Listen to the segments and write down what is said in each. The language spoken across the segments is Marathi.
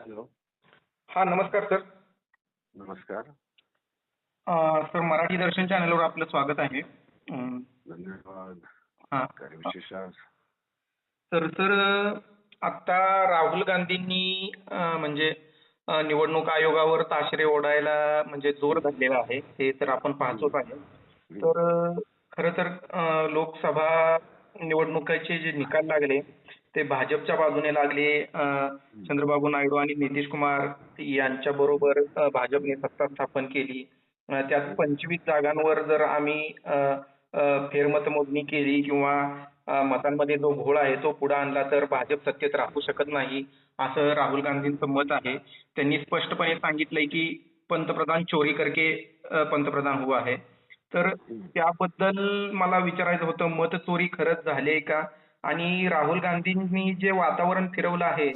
हॅलो. हा नमस्कार सर. नमस्कार. अं, सर मराठी दर्शन चॅनलवर आपलं स्वागत आहे. अं, धन्यवाद. हा. काय विशेष आज? तर सर आता राहुल गांधींनी अं, म्हणजे अं, निवडणूक आयोगावर ताशेरे ओढायला म्हणजे जोर धरलेला आहे. हे तर आपण पाहतोच आहे. तर खरं तर अं, लोकसभा निवडणुकीचे जे निकाल लागले ते भाजपच्या बाजूने लागले चंद्रबाबू नायडू आणि नितीश कुमार यांच्या बरोबर भाजपने सत्ता स्थापन केली. त्यात पंचवीस जागांवर जर आम्ही अं, फेरमतमोजणी केली किंवा मतांमध्ये जो घोळ आहे तो पुढे आणला तर भाजप सत्तेत राहू शकत नाही असं राहुल गांधींचं मत आहे. त्यांनी स्पष्टपणे सांगितलंय की पंतप्रधान चोरी करके पंतप्रधान हुआ है. तर त्याबद्दल मला विचारायचं होतं मत चोरी खरंच झाली आहे का? आणि राहुल गांधींनी जे वातावरण फिरवलं आहे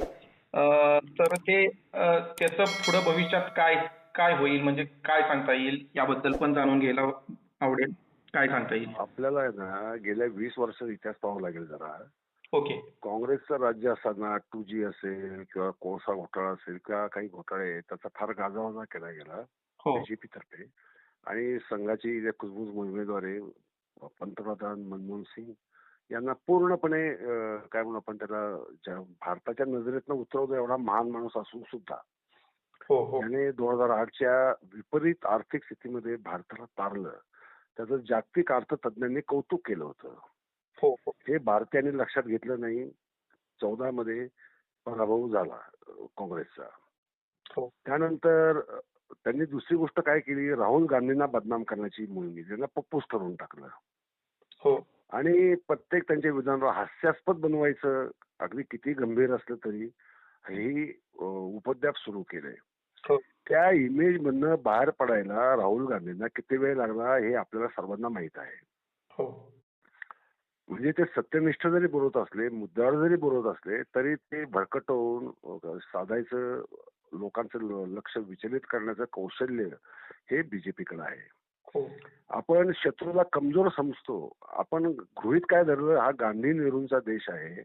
तर ते त्याचं पुढे भविष्यात काय काय होईल? म्हणजे काय सांगता येईल? याबद्दल पण जाणून घ्यायला आवडेल. काय सांगता येईल? आपल्याला आहे ना गेल्या वीस वर्षाचा इतिहास पाहावा लागेल जरा. ओके. काँग्रेसचं राज्य असताना टू जी असेल किंवा कोळसा घोटाळा असेल किंवा काही घोटाळे त्याचा फार गाजावाजा केला गेला. हो. बीजेपी तर्फे. आणि संघाची कुजबूज मोहिमेद्वारे पंतप्रधान मनमोहन सिंग यांना पूर्णपणे काय म्हणू आपण त्याला भारताच्या नजरेतनं उतरवतो एवढा महान माणूस असून सुद्धा. हो हो. त्याने दोन हजार आठच्या विपरीत आर्थिक स्थितीमध्ये भारताला तारलं. त्याचं जागतिक अर्थतज्ञांनी कौतुक केलं होतं. हो हो. हे भारतीयांनी लक्षात घेतलं नाही. चौदा मध्ये पराभव झाला काँग्रेसचा. हो. त्यानंतर त्यांनी दुसरी गोष्ट काय केली? राहुल गांधींना बदनाम करण्याची मोहीम त्यांना पप्पूस ठरवून टाकलं. हो. आणि प्रत्येक त्यांच्या विधानावर हास्यास्पद बनवायचं अगदी किती गंभीर असलं तरी ही अं, उपद्व्याप सुरू केले हो. त्या इमेज मधनं बाहेर पडायला राहुल गांधींना किती वेळ लागला हे आपल्याला सर्वांना माहीत आहे. हो. म्हणजे ते सत्यनिष्ठ जरी बोलत असले मुद्द्यावर जरी बोलत असले तरी ते भरकटवून अं, साधायचं लोकांचं लक्ष विचलित करण्याचं कौशल्य हे बीजेपीकडे आहे. आपण शत्रूला कमजोर समजतो. आपण गृहित काय धरलं हा गांधी नेहरूंचा देश आहे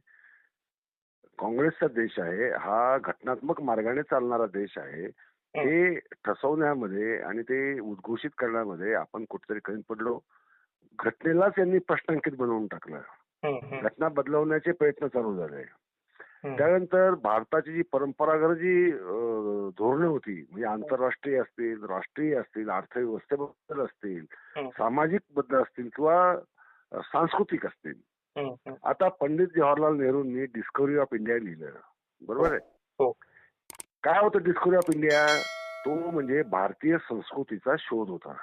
काँग्रेसचा देश आहे हा घटनात्मक मार्गाने चालणारा देश आहे. हे. ठसवण्यामध्ये आणि ते उद्घोषित करण्यामध्ये आपण कुठेतरी कमी पडलो. घटनेलाच यांनी प्रश्नांकित बनवून टाकलं. घटना बदलवण्याचे प्रयत्न चालू झाले. त्यानंतर भारताची जी परंपरागत जी धोरणं होती म्हणजे आंतरराष्ट्रीय असतील राष्ट्रीय असतील अर्थव्यवस्थेबद्दल असतील सामाजिकबद्दल असतील किंवा सांस्कृतिक असतील. आता पंडित जवाहरलाल नेहरूंनी डिस्कवरी ऑफ इंडिया लिहिलं. बरोबर आहे? हो काय होतं डिस्कवरी ऑफ इंडिया? तो म्हणजे भारतीय संस्कृतीचा शोध होता.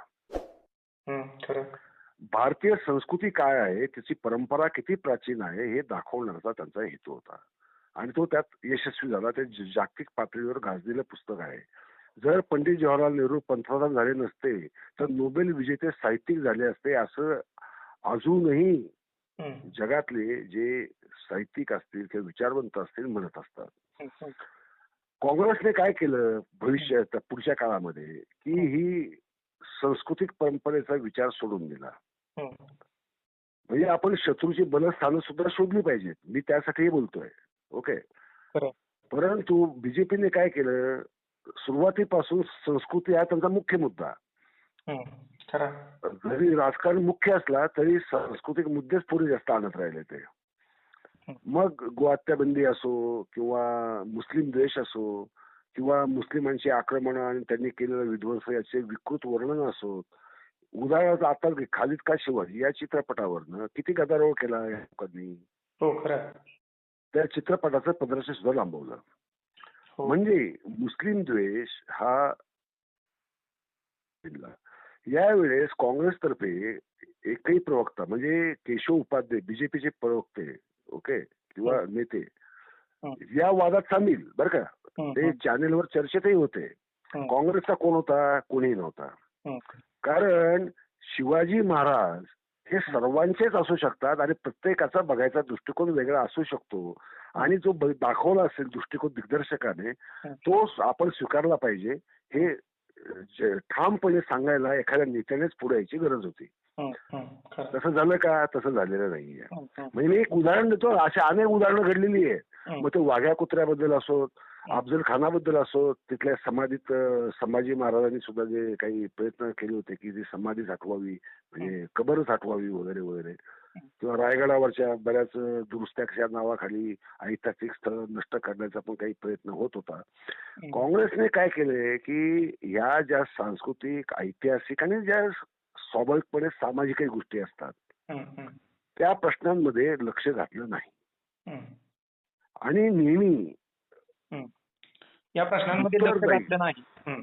भारतीय संस्कृती काय आहे? त्याची परंपरा किती प्राचीन आहे? हे दाखवण्याचा त्यांचा हेतू होता. आणि तो त्यात यशस्वी झाला. ते जागतिक पातळीवर गाजलेलं पुस्तक आहे. जर पंडित जवाहरलाल नेहरू पंतप्रधान झाले नसते तर नोबेल विजेते साहित्यिक झाले असते असं अजूनही जगातले जे साहित्यिक असतील किंवा विचारवंत असतील म्हणत असतात. काँग्रेसने काय केलं भविष्यात पुढच्या काळामध्ये? की ही. सांस्कृतिक परंपरेचा विचार सोडून दिला. म्हणजे आपण शत्रूची बलस्थानं सुद्धा शोधली पाहिजेत. मी त्यासाठीही बोलतोय. ओके. परंतु बीजेपीने काय केलं? सुरुवातीपासून संस्कृती हा त्यांचा मुख्य मुद्दा. जरी राजकारण मुख्य असला तरी सांस्कृतिक मुद्देच पुढे जास्त आणत राहिले ते. मग गोहत्याबंदी असो किंवा मुस्लिम द्वेष असो किंवा मुस्लिमांची आक्रमण आणि त्यांनी केलेलं विध्वंस याचे विकृत वर्णन असो उदाहरणार्थ आता खालिद का शिवाजी या चित्रपटावरनं किती गदारोळ केला या लोकांनी? हो खरं. त्या चित्रपटाचं प्रदर्शन सुद्धा लांबवलं. हो. म्हणजे मुस्लिम द्वेष हा. यावेळेस काँग्रेसतर्फे एकही प्रवक्ता म्हणजे केशव उपाध्ये बीजेपीचे प्रवक्ते ओके किंवा नेते हं. या वादात सामील बरं का? ते चॅनेलवर चर्चेतही होते. काँग्रेसचा कोण होता? कोणीही नव्हता. कारण शिवाजी महाराज हे सर्वांचेच असू शकतात आणि प्रत्येकाचा बघायचा दृष्टिकोन वेगळा असू शकतो. आणि जो दाखवला असेल दृष्टिकोन दिग्दर्शकाने तो आपण स्वीकारला पाहिजे. हे ठामपणे सांगायला एखाद्या नेत्यानेच पुढे यायची गरज होती. तसं झालं का? तसं झालेलं नाहीये. म्हणजे मी एक उदाहरण देतो. अशी अनेक उदाहरणं घडलेली आहे हम्म. मग ते वाघ्या कुत्र्याबद्दल असोत अफजल खानाबद्दल असो तिथल्या समाधीत संभाजी महाराजांनी सुद्धा जे काही प्रयत्न केले होते की ती समाधी झाटवावी म्हणजे कबरच हटवावी वगैरे वगैरे. किंवा रायगडावरच्या बऱ्याच दुरुस्त्याच्या नावाखाली ऐतिहासिक स्थळ नष्ट करण्याचा पण काही प्रयत्न होत होता. काँग्रेसने काय केलंय की ह्या ज्या सांस्कृतिक ऐतिहासिक आणि ज्या स्वाभाविकपणे सामाजिकही गोष्टी असतात त्या प्रश्नांमध्ये लक्ष घातलं नाही. आणि नेहमी. या प्रश्नांमध्ये लक्ष उत्तरदायी. घातलं नाही.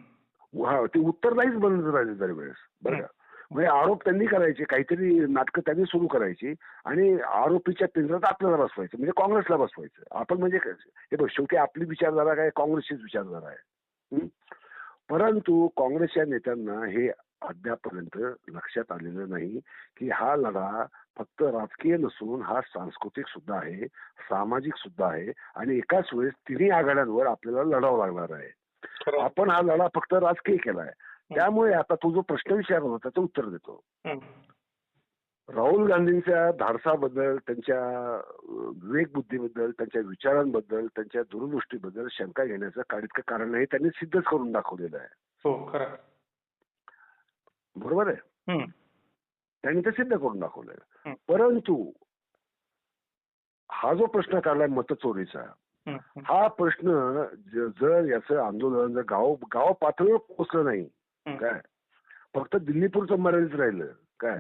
हा ते उत्तरदायीच बनत राहिले दरवेळेस बरं का? म्हणजे आरोप त्यांनी करायचे काहीतरी नाटकं त्यांनी सुरू करायची आणि आरोपीच्या पिंजरात आपल्याला बसवायचं म्हणजे काँग्रेसला बसवायचं. आपण म्हणजे हे बघ शेवटी आपली विचारधारा काय? काँग्रेसचीच विचारधारा आहे? परंतु काँग्रेसच्या नेत्यांना हे अद्यापर्यंत लक्षात आलेलं नाही की हा लढा फक्त राजकीय नसून हा सांस्कृतिक सुद्धा आहे सामाजिक सुद्धा आहे आणि एकाच वेळेस तिन्ही आघाड्यांवर आपल्याला लढावं लागणार आहे. आपण हा लढा फक्त राजकीय केलाय. त्यामुळे आता तो जो प्रश्न विचारला होता त्याचं उत्तर देतो. राहुल गांधींच्या धाडसाबद्दल त्यांच्या विवेकबुद्धीबद्दल त्यांच्या विचारांबद्दल त्यांच्या दूरदृष्टीबद्दल शंका घेण्याचं काळीतकं कारण नाही त्यांनी सिद्धच करून दाखवलेलं आहे. हो खरं. बरोबर आहे? त्यांनी ते सिद्ध करून दाखवलंय. परंतु हा जो प्रश्न काढलाय मतचोरीचा हा प्रश्न जर याचं आंदोलन जर गाव गाव पातळीवर पोहोचलं नाही काय? फक्त दिल्लीपुरचं मर्यादित राहिलं काय?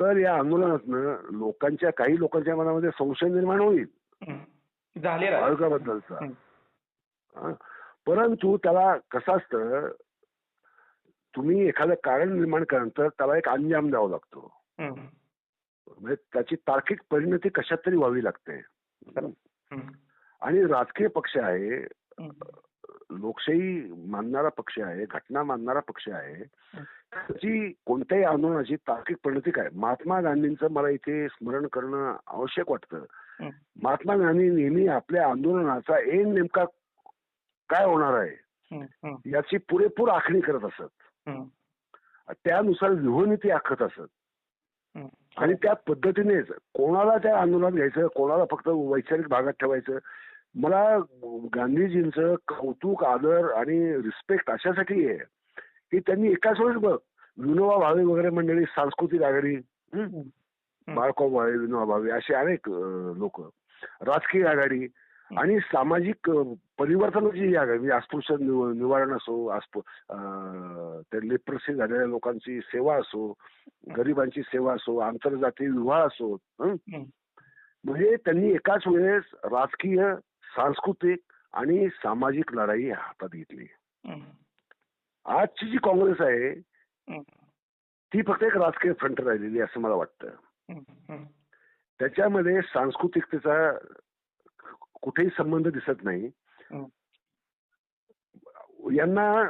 तर या आंदोलनातनं लोकांच्या काही लोकांच्या मनामध्ये संशय निर्माण होईल. आयोगाबद्दलचा. परंतु त्याला कसं असतं तुम्ही एखादं कारण निर्माण केल्यानंतर त्याला एक अंजाम द्यावा लागतो. म्हणजे त्याची तार्किक परिणती कशात तरी व्हावी लागते. आणि राजकीय पक्ष आहे लोकशाही मानणारा पक्ष आहे घटना मानणारा पक्ष आहे. त्याची कोणत्याही आंदोलनाची तार्किक परिणती काय? महात्मा गांधींचं मला इथे स्मरण करणं आवश्यक वाटतं. महात्मा गांधी नेहमी आपल्या आंदोलनाचा एन नेमका काय होणार आहे? याची पुरेपूर आखणी करत असत. हम्म, त्यानुसार व्यूहनीती आखत असत. आणि त्या पद्धतीनेच कोणाला त्या आंदोलनात घ्यायचं कोणाला फक्त वैचारिक भागात ठेवायचं? मला गांधीजींचं कौतुक आदर आणि रिस्पेक्ट अशासाठी आहे की त्यांनी एकाच वेळेस बघ विनोबा भावे वगैरे मंडळी सांस्कृतिक आघाडी. बाळकाव भावे विनोबा भावे असे अनेक लोक. राजकीय आघाडी आणि सामाजिक परिवर्तनाची जी आघाडी म्हणजे अस्पृश्य निव- निवारण असो अस्पृ अं, ते लेप्रसी झालेल्या लोकांची सेवा असो गरिबांची सेवा असो आंतरजातीय विवाह असो. म्हणजे त्यांनी एकाच वेळेस राजकीय सांस्कृतिक आणि सामाजिक लढाई हातात घेतली आजची जी काँग्रेस आहे ती फक्त एक राजकीय फ्रंट राहिलेली आहे असं मला वाटतं. त्याच्यामध्ये सांस्कृतिकतेचा कुठेही संबंध दिसत नाही. यांना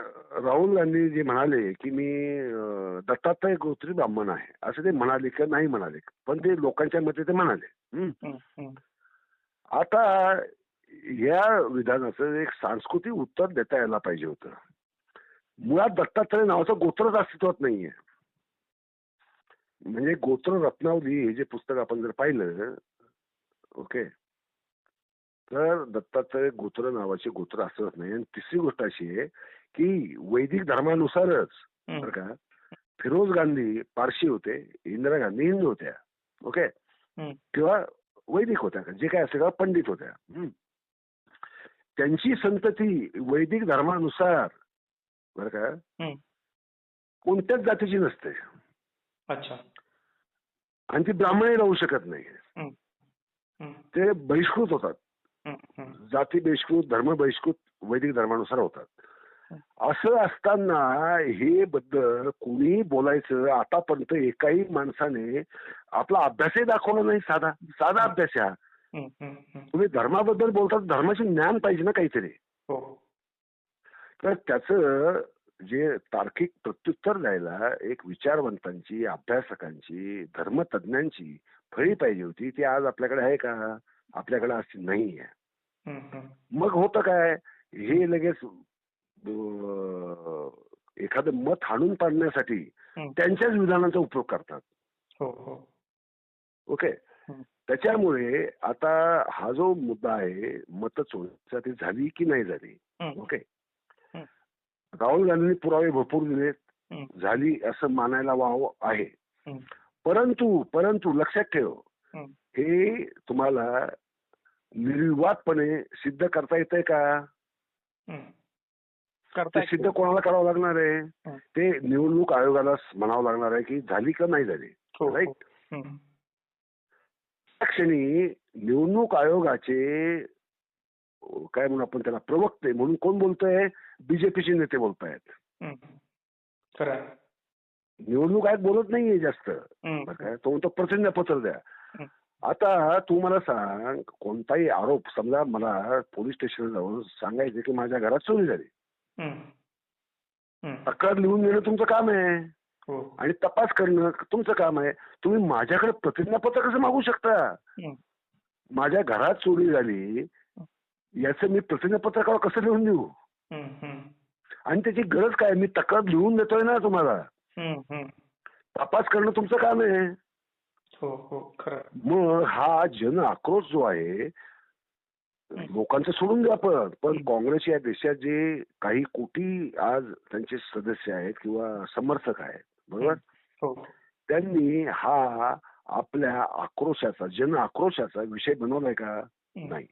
राहुल गांधी जे म्हणाले की मी दत्तात्रय गोत्री ब्राह्मण आहे असं ते म्हणाले किंवा नाही म्हणाले पण ते लोकांच्या मते ते म्हणाले. हं. आता या विधानाचं एक सांस्कृतिक उत्तर देता यायला पाहिजे होतं. मुळात दत्तात्रय नावाचं गोत्रच अस्तित्वात नाहीये. म्हणजे गोत्र रत्नावली हे जे पुस्तक आपण जर पाहिलं ओके तर दत्तात्रय गोत्र नावाचे गोत्र असतच नाही आणि तिसरी गोष्ट अशी आहे की वैदिक धर्मानुसारच. बरं का फिरोज गांधी पारशी होते इंदिरा गांधी हिंदू होत्या ओके. किंवा वैदिक होत्या का जे काय असेल का पंडित होत्या. त्यांची संतती वैदिक धर्मानुसार बरं का. कोणत्याच जातीची नसते अच्छा आणि ती ब्राह्मणही राहू शकत नाही ते बहिष्कृत होतात. जाती बहिष्कृत धर्म बहिष्कृत वैदिक धर्मानुसार होतात. असं असताना हे बद्दल कोणी बोलायचं आतापर्यंत एकाही माणसाने आपला अभ्यासही दाखवला नाही साधा साधा अभ्यास हा. तुम्ही धर्माबद्दल बोलतात धर्माचे ज्ञान पाहिजे ना काहीतरी. हो. तर त्याचं जे तार्किक प्रत्युत्तर द्यायला एक विचारवंतांची अभ्यासकांची धर्मतज्ञांची फळी पाहिजे होती ती आज आपल्याकडे आहे का? आपल्याकडे अशी नाही आहे. मग होतं काय हे लगेच एखादं मत हाणून पाडण्यासाठी. त्यांच्याच विधानाचा उपयोग करतात हो हो ओके. त्याच्यामुळे आता हा जो मुद्दा आहे मत चोरीचा ती झाली की नाही झाली. ओके. राहुल गांधींनी पुरावे भरपूर दिलेत. झाली असं मानायला वाव आहे. परंतु परंतु लक्षात ठेव. हे तुम्हाला निर्विवादपणे सिद्ध करता येतंय का हं. ते करता सिद्ध कोणाला करावं लागणार आहे. ते निवडणूक आयोगाला म्हणावं लागणार आहे की झाली का नाही झाली हो, हो. राईट. त्या क्षणी निवडणूक आयोगाचे काय म्हणू आपण त्याला प्रवक्ते म्हणून कोण बोलतोय बीजेपीचे नेते बोलतायत आहे. निवडणूक आयोग बोलत नाहीये जास्त का? तो म्हणतो प्रचंड पत्र द्या. आता तू मला सांग कोणताही आरोप समजा मला पोलीस स्टेशनला जाऊन सांगायचे की माझ्या घरात चोरी झाली. तक्रार लिहून देणं तुमचं काम आहे हो. आणि तपास करणं तुमचं काम आहे तुम्ही माझ्याकडे प्रतिज्ञापत्र कसं मागू शकता. माझ्या घरात चोरी झाली याचं मी प्रतिज्ञापत्र कसं लिहून देऊ. आणि त्याची गरज काय मी तक्रार लिहून देतोय ना तुम्हाला. तपास करणं तुमचं काम आहे. मग हा जन आक्रोश जो आहे लोकांचं सोडून द्या पण पण काँग्रेस या देशात जे काही कोटी आज त्यांचे सदस्य आहेत किंवा समर्थक आहेत बरोबर हो. त्यांनी हा आपल्या आक्रोशाचा जन आक्रोशाचा विषय बनवलाय का हं. नाही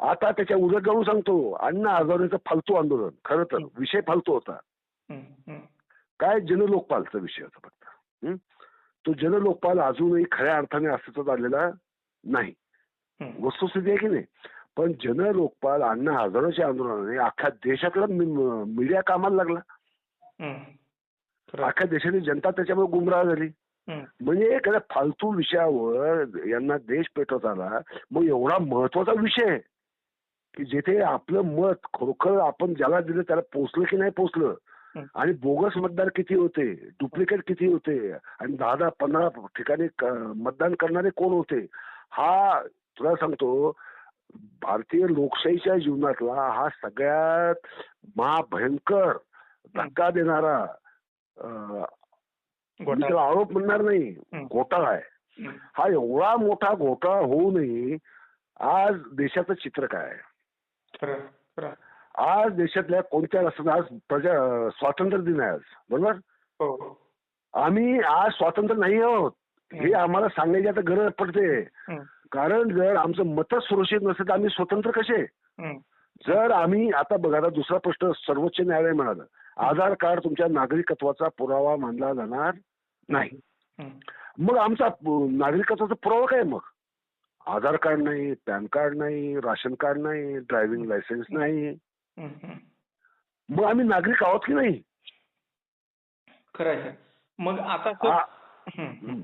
आता त्याच्या उलट जाऊन सांगतो अण्णा हजारेचं फालतू आंदोलन खरं तर हं. विषय फालतू होता हं. हं. काय जनलोकपालचा विषय होता फक्त हं? तो जनलोकपाल अजूनही खऱ्या अर्थाने अस्तित्वात आलेला नाही. वस्तुस्थिती आहे की नाही पण जनलोकपाल अण्णा हजारोच्या आंदोलनाने अख्ख्या देशातला मीडिया कामाला लागला. अख्ख्या देशाची जनता त्याच्यामुळे गुमराह झाली. म्हणजे एखाद्या फालतू विषयावर यांना देश पेटवत आला मग एवढा महत्त्वाचा विषय आहे की जिथे आपलं मत खरोखर आपण ज्याला दिलं त्याला पोचलं की नाही पोचलं. आणि बोगस मतदार किती होते? डुप्लिकेट किती होते? आणि दहा दहा पंधरा ठिकाणी मतदान करणारे कोण होते? हा तुला सांगतो भारतीय लोकशाहीच्या जीवनातला हा सगळ्यात महाभयंकर धक्का देणारा आरोप म्हणणार नाही. घोटाळा आहे. हं. एवढा मोठा घोटाळा होऊ नये आज देशाचं चित्र काय आहे. आज देशातल्या कोणत्या असं आज प्रजा स्वातंत्र्य दिन आहे आज बरोबर हो. आम्ही आज स्वातंत्र्य नाही आहोत हे आम्हाला सांगायची आता गरज पडते. कारण जर आमचं मतच सुरक्षित नसेल तर आम्ही स्वतंत्र कसे. जर आम्ही आता बघा आता दुसरा प्रश्न सर्वोच्च न्यायालय म्हणालं आधार कार्ड तुमच्या नागरिकत्वाचा पुरावा मानला जाणार नाही. मग आमचा नागरिकत्वाचा पुरावा काय मग आधार कार्ड नाही पॅन कार्ड नाही राशन कार्ड नाही ड्रायव्हिंग लायसन्स नाही. मग आम्ही नागरिक आहोत की नाही खरं आहे. मग आता सर आ- हं. हं.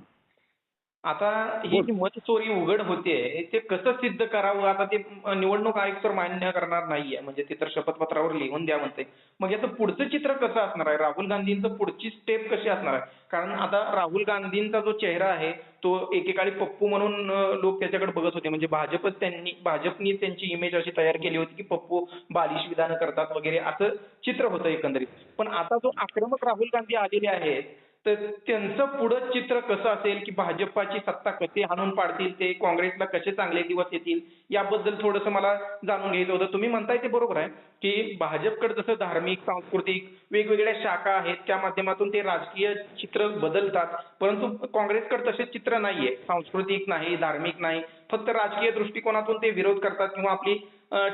आता ही जी मतचोरी उघड होते ते कसं सिद्ध करावं? आता ते निवडणूक आयोग तर मान्य करणार नाहीये. म्हणजे ते तर शपथपत्रावर लिहून द्या म्हणते. मग याचं पुढचं चित्र कसं असणार आहे? राहुल गांधींचं पुढची स्टेप कशी असणार आहे? कारण आता राहुल गांधींचा जो चेहरा आहे तो एकेकाळी पप्पू म्हणून लोक त्याच्याकडे बघत होते. म्हणजे भाजपच त्यांनी भाजपनी त्यांची इमेज अशी तयार केली होती की पप्पू बालिश विधानं करतात वगैरे असं चित्र होतं एकंदरीत. पण आता जो आक्रमक राहुल गांधी आलेले आहेत तर त्यांचं पुढं चित्र कसं असेल की भाजपाची सत्ता कशी हाणून पाडतील ते काँग्रेसला कसे चांगले दिवस येतील याबद्दल थोडंसं मला जाणून घ्यायचं होतं. तुम्ही म्हणताय ते बरोबर आहे की भाजपकडे जसं धार्मिक सांस्कृतिक वेगवेगळ्या शाखा आहेत त्या माध्यमातून ते राजकीय चित्र बदलतात परंतु काँग्रेसकडे तसे चित्र नाहीये. सांस्कृतिक नाही धार्मिक नाही फक्त राजकीय दृष्टिकोनातून ते विरोध करतात किंवा आपली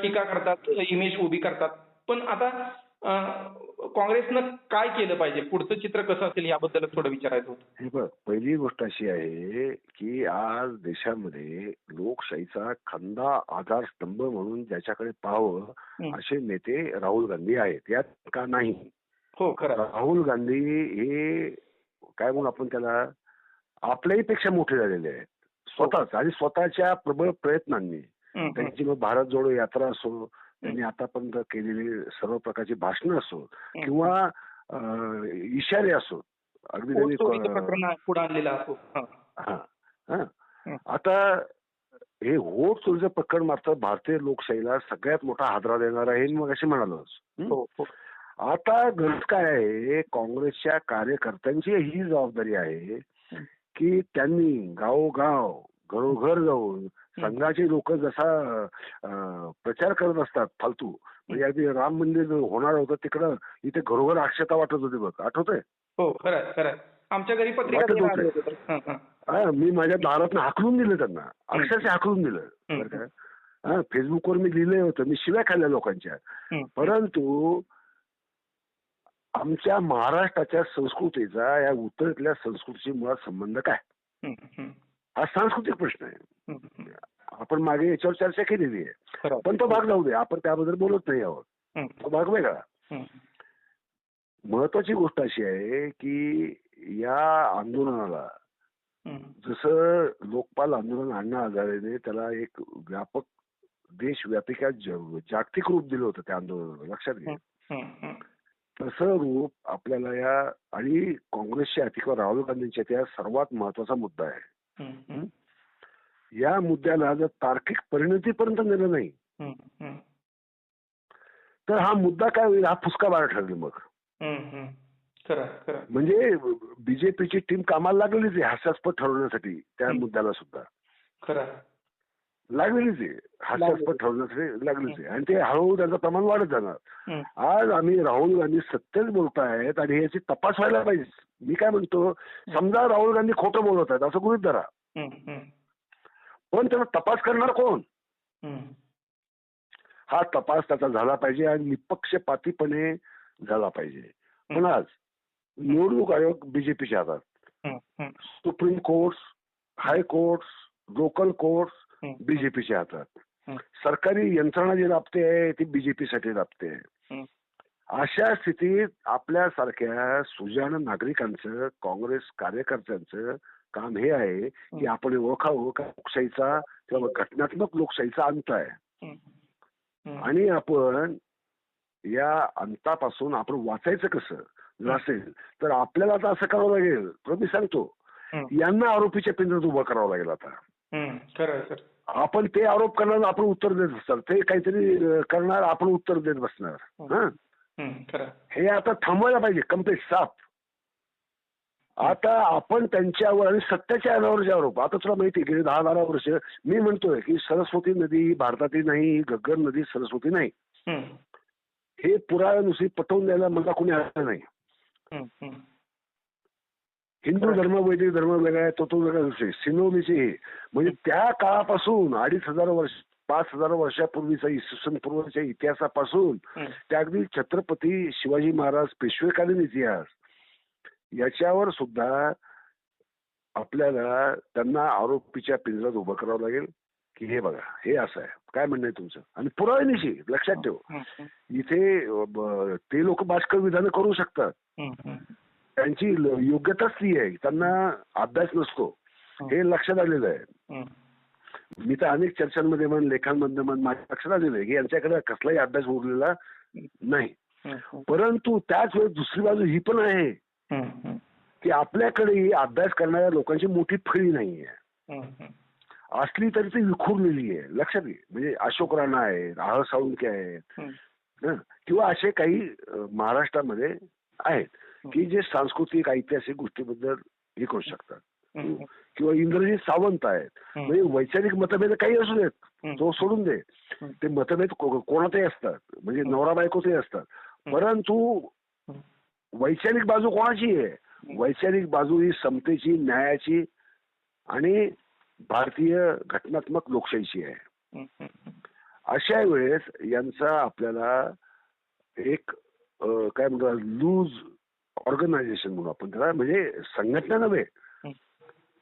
टीका करतात इमेज उभी करतात. पण आता काँग्रेसनं काय केलं पाहिजे? पुढचं चित्र कसं असेल याबद्दल थोडं विचारायचं होतं. हे बघ पहिली गोष्ट अशी आहे की आज देशामध्ये लोकशाहीचा खंदा आधारस्तंभ म्हणून ज्याच्याकडे पाहावं हं. असे नेते राहुल गांधी आहेत. यात का नाही? हो खरं. राहुल गांधी हे काय म्हणून आपण त्याला आपल्याही पेक्षा मोठे झालेले आहेत. स्वतःच आणि स्वतःच्या प्रबळ प्रयत्नांनी. हं, हं. त्यांची मग भारत जोडो यात्रा असो त्यांनी आतापर्यंत केलेली सर्व प्रकारची भाषणं असो किंवा इशारे असो. अगदी त्यांनी. आता हे वोट चोरीचं प्रकरण मात्र भारतीय लोकशाहीला सगळ्यात मोठा हादरा देणार आहे मग असे म्हणालोच हं? हो. आता गरज काय आहे? काँग्रेसच्या कार्यकर्त्यांची ही जबाबदारी आहे. की त्यांनी गावोगाव घरोघर जाऊन संघाचे लोक जसा प्रचार करत असतात फालतू म्हणजे अगदी राम मंदिर होणार होतं तिकडं इथे घरोघर अक्षता वाटत होते बघ आठवतंय? हो खरं खरं. आमच्या घरी पत्रिका मी माझ्या दारात हाकलून दिलं त्यांना अक्षरशः हाकलून दिलं. बरं का? हा फेसबुकवर मी लिहिलं होतं मी शिव्या खाल्ल्या लोकांच्या. परंतु आमच्या महाराष्ट्राच्या संस्कृतीचा या उत्तरेतल्या संस्कृतीशी मुळात संबंध काय? हं, सांस्कृतिक प्रश्न आहे. आपण मागे याच्यावर चर्चा केलेली आहे. पण तो भाग जाऊ दे आपण त्याबद्दल बोलत नाही आहोत तो भाग वेगळा. महत्वाची गोष्ट अशी आहे की या आंदोलनाला. जसं लोकपाल आंदोलन अण्णा हजारेने त्याला एक व्यापक देशव्यापिका ज- जागतिक रूप दिलं होतं त्या आंदोलनाला लक्षात घ्या. तसं रूप आपल्याला या आणि काँग्रेसच्या किंवा राहुल गांधींच्या त्या सर्वात महत्त्वाचा मुद्दा आहे. या मुद्द्याला जर तार्किक परिणतीपर्यंत नेलं नाही. तर हा मुद्दा काय होईल हा फुसका बारा ठरेल मग. म्हणजे बीजेपीची टीम कामाला लागलेलीच आहे हास्यास्पद ठरवण्यासाठी त्या. मुद्द्याला सुद्धा. लागलेलीच आहे. हास्यास्पद ठरवण्यासाठी लागलीच आहे. आणि ते हळूहळू त्याचं प्रमाण वाढत जाणार. आज आम्ही राहुल गांधी सत्यच बोलतायत आणि याची तपास व्हायला पाहिजे. मी काय म्हणतो समजा राहुल गांधी खोटं बोलत आहेत असं गृहित धरा. पण त्याचा तपास करणार कोण? हं. तपास त्याचा झाला पाहिजे आणि निपक्षपातीपणे झाला पाहिजे. पण आज निवडणूक आयोग बीजेपीच्या हातात. Supreme court high court local court. बीजेपीच्या हातात. सरकारी यंत्रणा जी राबते आहे ती बीजेपीसाठी राबते हं. अशा स्थितीत आपल्यासारख्या सुजाण नागरिकांचं काँग्रेस कार्यकर्त्यांचं काम हे आहे की आपण ओळखावं का लोकशाहीचा किंवा घटनात्मक लोकशाहीचा अंत आहे. आणि आपण या अंतापासून आपण वाचायचं कसं जर असेल तर आपल्याला आता असं करावं लागेल तर मी सांगतो. यांना आरोपीच्या पिंजऱ्यात उभं करावं लागेल आता. खरं आहे, सर. आपण ते आरोप करणार आपण उत्तर देत असणार ते काहीतरी करणार आपण उत्तर देत बसणार हं हं. हे आता थांबवायला पाहिजे कंप्लीट साफ आता आपण त्यांच्यावर आणि सत्याच्या आधारावर जे आरोप आता तुला माहिती आहे गेली दहा बारा वर्ष मी म्हणतोय की सरस्वती नदी ही भारतातील नाही ही घग्गर नदी सरस्वती नाही हं. पुराव्यानुसार पटवून द्यायला मला कोणी आलं नाही. हिंदू धर्म वैदिक धर्म वेगळा आहे तो तो वेगळा विषय सिनोनीचे हे म्हणजे त्या काळापासून अडीच हजार वर्ष पाच हजार वर्षापूर्वीचा इसवी सन पूर्वच्या इतिहासापासून. त्या अगदी छत्रपती शिवाजी महाराज पेशवेकालीन इतिहास याच्यावर सुद्धा आपल्याला त्यांना आरोपीच्या पिंजऱ्यात उभं करावं लागेल की हे बघा हे असं आहे काय म्हणणं आहे तुमचं आणि पुराव्यानिशी लक्षात ठेव हं. हं. इथे ते लोक बाष्कळ विधानं करू शकतात. त्यांची योग्यताच ती आहे. त्यांना अभ्यास नसतो. हे. लक्षात आलेलं आहे. मी तर अनेक चर्चांमध्ये म्हण लेखांमध्ये म्हण माझ्या लक्षात आलेलं आहे. की यांच्याकडे कसलाही अभ्यास उरलेला नाही. परंतु त्याच वेळेस दुसरी बाजू ही पण आहे. की आपल्याकडे अभ्यास करणाऱ्या लोकांची मोठी फळी नाही आहे. हं. असली तरी ती विखुरलेली आहे. लक्षात घे. म्हणजे अशोक राणा आहे राहळ साळुंके आहेत. किंवा असे काही महाराष्ट्रामध्ये आहेत. की जे सांस्कृतिक ऐतिहासिक गोष्टीबद्दल हे करू शकतात. किंवा इंद्रजित सावंत आहेत. म्हणजे वैचारिक मतभेद काही असू देत. तो सोडून दे. ते मतभेद कोणातही असतात म्हणजे नवरा बायकोतही असतात. परंतु. वैचारिक बाजू कोणाची आहे वैचारिक बाजू ही समतेची न्यायाची आणि भारतीय घटनात्मक लोकशाहीची आहे. अशा वेळेस यांचा आपल्याला एक काय म्हणतो लूज ऑर्गनायझेशन म्हणू आपण त्याला म्हणजे संघटना नव्हे हं.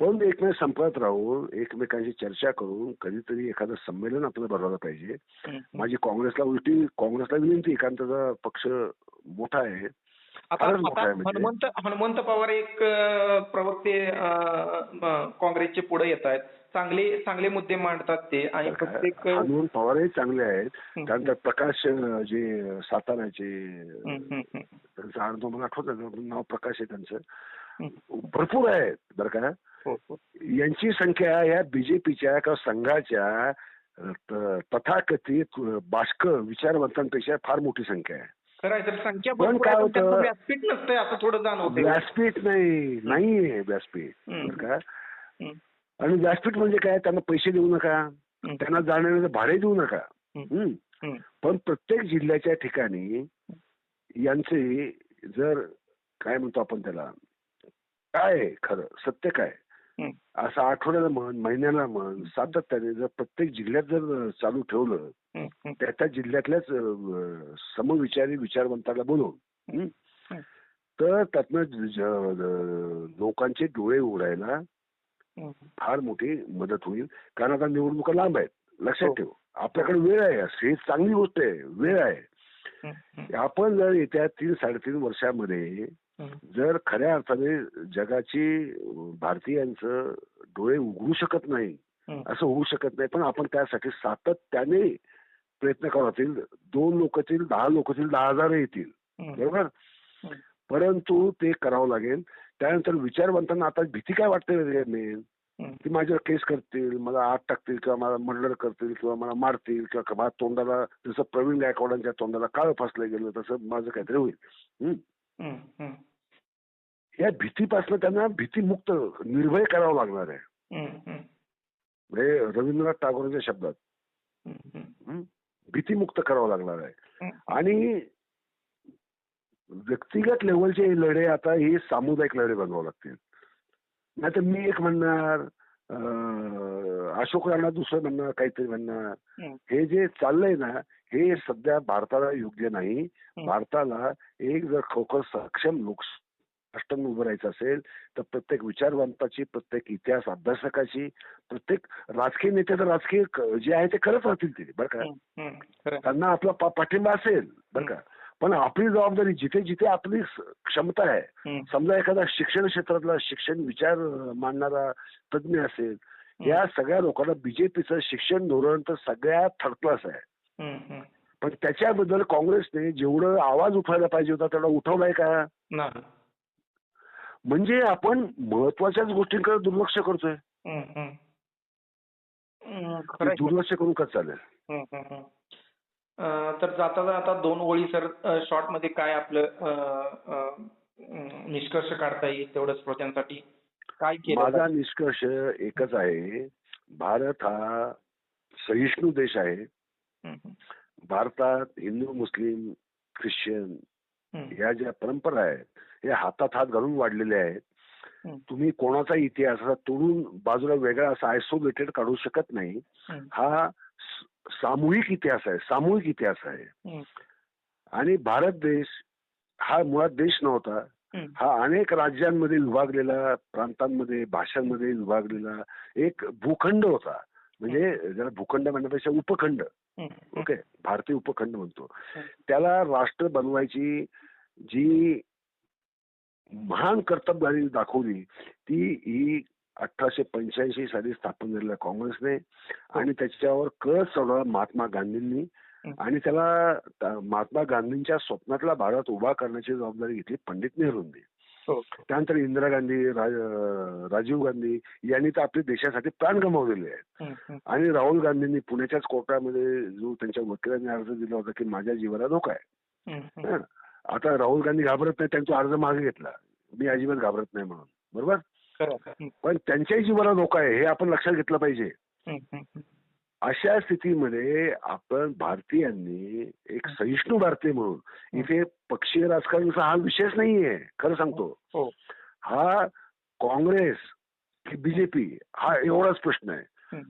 पण एकमेक संपर्कात राहून एकमेकांशी चर्चा करून कधीतरी एखादं संमेलन आपल्याला भरवलं पाहिजे. माझी काँग्रेसला उलटी काँग्रेसला विनंती कारण त्याचा पक्ष मोठा आहे म्हणजे. हनुमंत हनुमंत पवार एक प्रवक्ते काँग्रेसचे पुढे येत आहेत चांगले चांगले मुद्दे मांडतात ते आणि प्रत्येक हनुमंत पवारही चांगले आहेत हं. त्यानंतर प्रकाश जे साताराचे हं, हं, हं. त्यांचं मला आठवत नाव प्रकाश आहे त्यांचं हं. भरपूर आहेत बरं का हो, हो. यांची संख्या या बीजेपीच्या किंवा संघाच्या तथाकथित अ, बाष्कळ विचारवंतांपेक्षा फार मोठी संख्या आहे संख्या पण काय होतं? व्यासपीठ नसतंय असं थोडं व्यासपीठ नाही नाहीये व्यासपीठ हं. बरं का हं. आणि व्यासपीठ म्हणजे काय त्यांना पैसे देऊ नका. त्यांना जाण्याचं भाडे देऊ नका. पण प्रत्येक जिल्ह्याच्या ठिकाणी यांचे जर काय म्हणतो आपण त्याला काय खरं सत्य काय. असं आठवड्याला म्हण महिन्याला म्हण सातत्याने जर प्रत्येक जिल्ह्यात जर चालू ठेवलं. त्या त्या जिल्ह्यातल्याच समविचारी विचारवंताला बोलवून. तर त्यातनं लोकांचे डोळे उघडायला. फार मोठी मदत होईल कारण आता निवडणुका लांब आहेत लक्षात हो. ठेव आपल्याकडे वेळ आहे ही चांगली गोष्ट आहे वेळ आहे. आपण जर येत्या तीन साडेतीन वर्षामध्ये. जर खऱ्या अर्थाने जगाची भारतीयांचं डोळे उघडू शकत नाही. असं होऊ शकत नाही पण आपण त्यासाठी सातत्याने प्रयत्न करावतील दोन लोक येतील दहा लोक येतील दहा हजार येतील. बरोबर. परंतु ते करावं लागेल त्यानंतर विचारवंतांना आता भीती काय वाटते मेन. की माझ्यावर केस करतील मला आत टाकतील किंवा मला मर्डर करतील किंवा मला मारतील किंवा माझ्या तोंडाला जसं प्रवीण गायकवाडांच्या तोंडाला काळ फासलं गेलं तसं माझं काहीतरी होईल. या भीतीपासून त्यांना भीतीमुक्त निर्भय करावं लागणार आहे. म्हणजे रवींद्रनाथ टागोरांच्या शब्दात? भीतीमुक्त करावं लागणार आहे. आणि व्यक्तिगत लेवलचे लढे आता हे सामुदायिक लढे बनवावे लागतील. नाहीतर मी एक म्हणणार अशोक राणा दुसरं म्हणणार काहीतरी म्हणणार. हं. जे चाललंय ना हे सध्या भारताला योग्य नाही. भारताला एक जर खरोखर सक्षम लोक राष्ट्र उभं राहायचं असेल तर प्रत्येक विचारवंताची प्रत्येक इतिहास अभ्यासकाची प्रत्येक राजकीय नेते तर राजकीय जे आहे ते करत राहतील ते बरं का. त्यांना आपला पाठिंबा असेल बरं का? पण आपली जबाबदारी जिथे जिथे आपली क्षमता आहे. समजा एखादा शिक्षण क्षेत्रातला शिक्षण विचार मांडणारा तज्ज्ञ असेल या सगळ्या लोकांना बीजेपीचं शिक्षण धोरण तर सगळ्यात थर्ड क्लास आहे. पण त्याच्याबद्दल काँग्रेसने जेवढं आवाज उठवायला पाहिजे होता तेवढा उठवलाय का. म्हणजे आपण महत्वाच्याच गोष्टींकडे दुर्लक्ष करतोय. दुर्लक्ष करून कसं चालेल तर जाता जाता दोन ओळी सर शॉर्टमध्ये काय आपलं अं, अं, अं, निष्कर्ष काढता येईल तेवढं श्रोत्यांसाठी काय केलं माझा पाहिजे? निष्कर्ष एकच आहे भारत हा सहिष्णू देश आहे. भारतात हिंदू मुस्लिम ख्रिश्चन. या ज्या परंपरा आहेत हे हातात हात घालून वाढलेले आहेत. तुम्ही कोणाचा इतिहास असा तोडून बाजूला वेगळा असा आयसोलेटेड काढू शकत नाही हं. हा सामूहिक इतिहास आहे सामूहिक इतिहास आहे. आणि भारत देश हा मुळात देश नव्हता हं. अनेक राज्यांमध्ये विभागलेला प्रांतांमध्ये भाषांमध्ये विभागलेला एक भूखंड होता म्हणजे ज्याला भूखंड म्हणण्यापेक्षा उपखंड. ओके भारतीय उपखंड म्हणतो. त्याला राष्ट्र बनवायची जी महान कर्तबगारी दाखवली ती ही अठराशे पंच्याऐंशी साली स्थापन झालेल्या काँग्रेसने आणि त्याच्यावर कळ चढवला महात्मा गांधींनी हं. आणि त्याला त्या महात्मा गांधींच्या स्वप्नातला भारत उभा करण्याची जबाबदारी घेतली पंडित नेहरूंनी हो. त्यानंतर इंदिरा गांधी राजीव गांधी यांनी तर आपल्या देशासाठी प्राण गमावलेले आहेत हं. हं. आणि राहुल गांधींनी पुण्याच्याच कोर्टामध्ये जो त्यांच्या वकिलांनी अर्ज दिला होता की माझ्या जीवाला धोका आहे हं. हं. हं. आता राहुल गांधी घाबरत नाही त्यांचा अर्ज मागे घेतला मी अजिबात घाबरत नाही म्हणून बरोबर खरं. पण त्यांच्याही जीवाला धोका आहे हे आपण लक्षात घेतलं पाहिजे. अशा स्थितीमध्ये आपण भारतीयांनी एक सहिष्णू भारतीय म्हणून इथे पक्षीय राजकारणाचा हा विषयच नाहीये खरं सांगतो. हो. हा काँग्रेस की बीजेपी हा एवढाच प्रश्न आहे.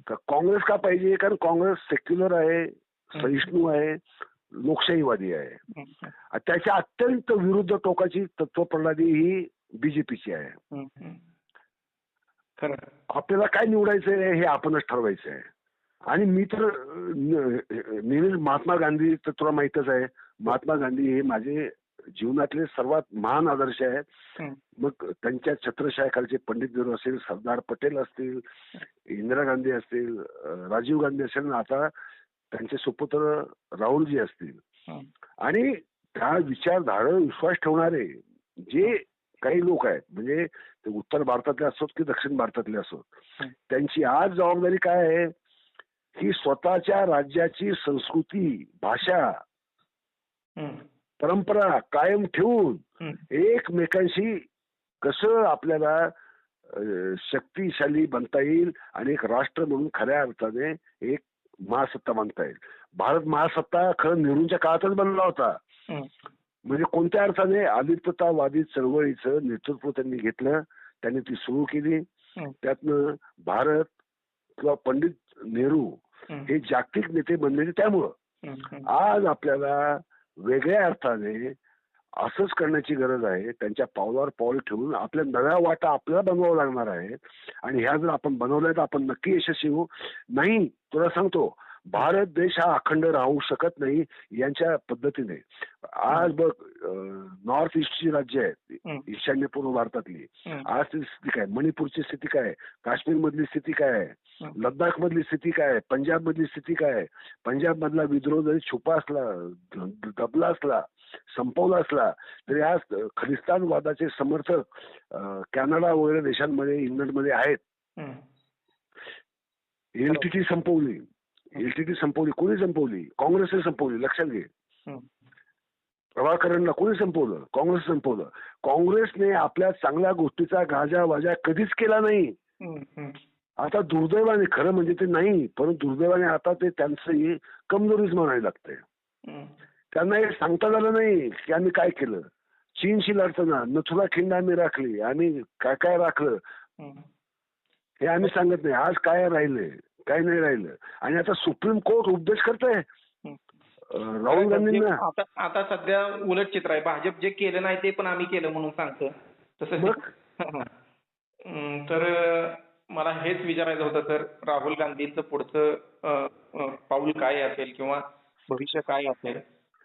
का काँग्रेस का पाहिजे? कारण काँग्रेस सेक्युलर आहे सहिष्णू आहे लोकशाहीवादी आहे. त्याच्या अत्यंत विरुद्ध टोकाची तत्वप्रणाली ही बीजेपीची आहे. खरं आहे. आपल्याला काय निवडायचंय हे आपणच ठरवायचं आहे आणि मी तर नेहमीच महात्मा गांधी तर तुला माहितच आहे महात्मा गांधी हे माझे जीवनातले सर्वात महान आदर्श आहेत. मग त्यांच्या छत्रछायाखालचे पंडित नेहरू असतील सरदार पटेल असतील इंदिरा गांधी असतील राजीव गांधी असतील आणि आता त्यांचे सुपुत्र राहुलजी असतील. आणि त्या विचारधारेवर विश्वास ठेवणारे जे काही लोक आहेत म्हणजे ते उत्तर भारतातले असोत की दक्षिण भारतातले असोत हं. त्यांची आज जबाबदारी काय आहे की स्वतःच्या राज्याची संस्कृती भाषा हं. परंपरा कायम ठेवून हं. एकमेकांशी कसं आपल्याला शक्तिशाली बनता येईल आणि एक राष्ट्र म्हणून खऱ्या अर्थाने एक महासत्ता बनता येईल भारत महासत्ता खरं नेहरूंच्या काळातच बनला होता. म्हणजे कोणत्या अर्थाने आदित्यतावादी चळवळीचं नेतृत्व त्यांनी घेतलं त्यांनी ती सुरू केली. त्यातनं भारत किंवा पंडित नेहरू. हे जागतिक नेते बनलेले त्यामुळं. आज आपल्याला वेगळ्या अर्थाने असंच करण्याची गरज आहे त्यांच्या पावलावर पाऊल ठेवून आपल्या नव्या वाटा आपल्याला बनवावं लागणार आहे आणि ह्या जर आपण बनवल्या तर आपण नक्की यशस्वी होऊ नाही तुला सांगतो भारत देश हा अखंड राहू शकत नाही यांच्या पद्धतीने. आज बघ नॉर्थ ईस्टची राज्य आहेत. ईशान्य पूर्व भारतातली. आज ती स्थिती काय? मणिपूरची स्थिती काय? काश्मीर मधली स्थिती काय आहे. लडाख मधली स्थिती काय आहे? पंजाब मधली स्थिती काय आहे? पंजाब मधला विद्रोह जरी छुपा असला दबला असला संपवला असला तरी आज खलिस्तानवादाचे समर्थक कॅनडा वगैरे देशांमध्ये इंग्लंडमध्ये आहेत. एलटीटी संपवली. एलटीटी संपवली. कोणी संपवली? काँग्रेसने संपवली लक्षात घे. हम्म. प्रभाकरणला कोणी संपवलं? काँग्रेस संपवलं. काँग्रेसने आपल्या चांगल्या गोष्टीचा गाजा वाजा कधीच केला नाही. आता दुर्दैवाने खरं म्हणजे ते नाही परंतु दुर्दैवाने आता ते त्यांचं कमजोरीच म्हणायला हम्म. त्यांना हे सांगता झालं नाही की आम्ही काय केलं. चीनशी लढताना नथुरा खिंड आम्ही राखली. आम्ही काय काय राखलं. हे आम्ही सांगत नाही. आज काय राहिलंय? काय नाही राहिलं. आणि आता सुप्रीम कोर्ट उपदेश करतंय. हम्म. अं, राहुल गांधींना. आता आता सध्या उलट चित्र आहे. भाजप जे केलं नाही ते पण आम्ही केलं म्हणून सांगतं तसं तर मला हेच विचारायचं होतं सर राहुल गांधींचं पुढचं पाऊल काय असेल किंवा भविष्य काय असेल?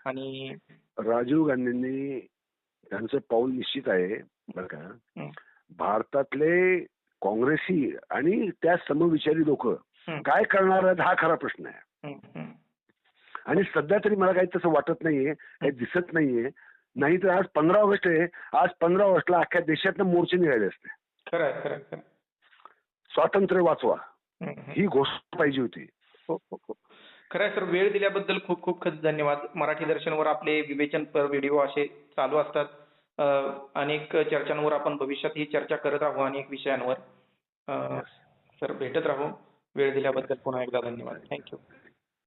आणि राजीव गांधींनी त्यांचं पाऊल निश्चित आहे बरं का. भारतातले काँग्रेसी आणि त्या समविचारी लोक काय करणार आहेत हा खरा प्रश्न आहे. आणि सध्या तरी मला काही तसं वाटत नाहीये काही दिसत नाहीये. नाही तर आज पंधरा ऑगस्ट आहे. आज पंधरा ऑगस्टला अख्ख्या देशातनं मोर्चे निघाले असते. स्वातंत्र्य वाचवा. ही घोषणा पाहिजे होती. हो हो हो. खरं सर. वेळ दिल्याबद्दल खूप खूप खूप धन्यवाद. मराठी दर्शनवर आपले विवेचनपर व्हिडिओ असे चालू असतात. अनेक चर्चांवर आपण भविष्यातही चर्चा करत राहू अनेक विषयांवर सर भेटत राहू. वेळ दिल्याबद्दल पुन्हा एकदा धन्यवाद. थँक्यू